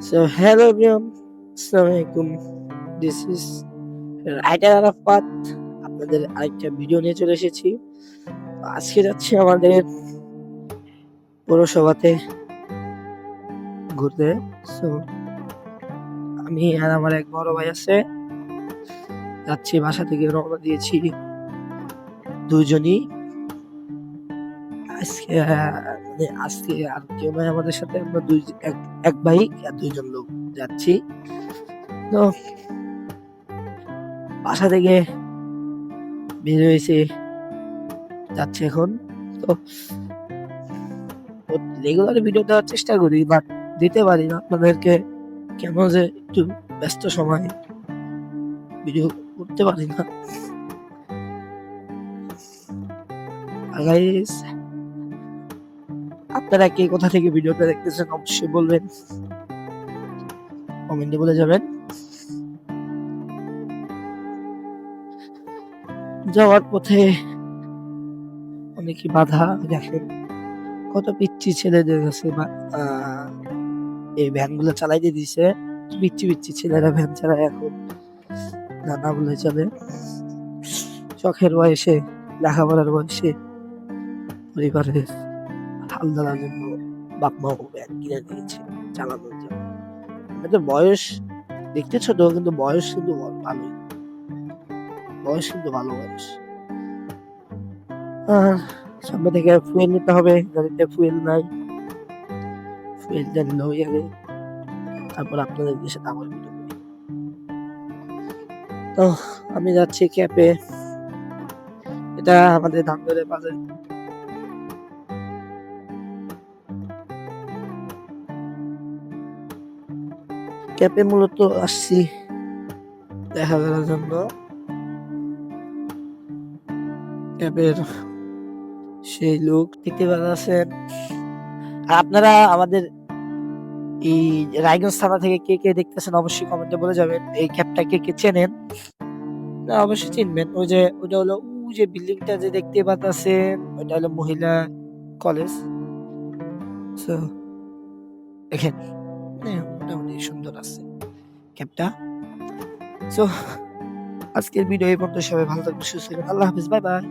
So hello everyone, Assalamualaikum. This is writer Arafat আপনাদের আরেকটা video নিয়ে চলে এসেছি। আজকে যাচ্ছি আমাদের পৌরসভাতে ঘুরতে। সো আমি আর আমার এক বড় ভাই আছে। যাচ্ছি বাসা থেকে রওনা দিয়েছি দুজনই। আজকে মানে আজকে আর কেউ নয় আমাদের সাথে। আমরা দুই, এক এক ভাই আর দুইজন লোক যাচ্ছি। তো বাসা থেকে বের হয়েছে, যাচ্ছে এখন। তো রেগুলার ভিডিও দেওয়ার চেষ্টা করি বাট দিতে পারি না। আপনাদেরকে কেন যে একটু ব্যস্ত সময় ভিডিও করতে পারি না। গাইস আপনারা কে কোথা থেকে ভিডিওটা দেখতেছেন অবশ্যই বলবেন কমেন্টে বলে যাবেন। যাওয়ার পথে অনেকই বাধা, দেখেন কত পিচ্ছি ছেলেদের কাছে এই ভ্যানগুলো চালাই দিয়ে দিছে। পিচ্ছি পিচ্ছি ছেলেরা ভ্যান চালায় এখন। নানা বলে চলে। শখের বয়সে, লেখাপড়ার বয়সে, পরিবারের ধরার জন্য বাপ মাও ভ্যান কিনে দিয়েছে চালানোর জন্য। আমাদের বয়স, দেখতে ছোট, কিন্তু বয়স কিন্তু ভালোই। বয়স কিন্তু ভালো বয়স। সামনে থেকে ফুয়েল নিতে হবে, গাড়িতে ফুয়েল নাই। ফুয়েলটা হয়ে যাবে তারপর আপনাদের সাথে আবার তো আমি যাচ্ছি ক্যাপে এটা আমাদের ধানগড়ের বাজার। ক্যাপে মূলত আসছি। দেখা করার জন্য। ক্যাপের সেই লোক দেখতে পাচ্ছেন আর আপনারা আমাদের এই রায়গঞ্জ থানা থেকে কে কে দেখতেছেন অবশ্যই কমেন্টে বলে যাবেন। এই ক্যাপটা কে কে চেনেন? অবশ্যই চিনবেন। ওই যে ওটা হলো, ওই যে বিল্ডিংটা যে দেখতে পাচ্ছেন ওটা হলো মহিলা কলেজ। সো দেখেন মানে মোটামুটি সুন্দর আছে। ক্যাবটা। সো আজকের ভিডিও এই পর্যন্ত। সবাই ভালো থাকবেন, সুস্থ থাকবেন। আল্লাহ হাফিজ বাই বাই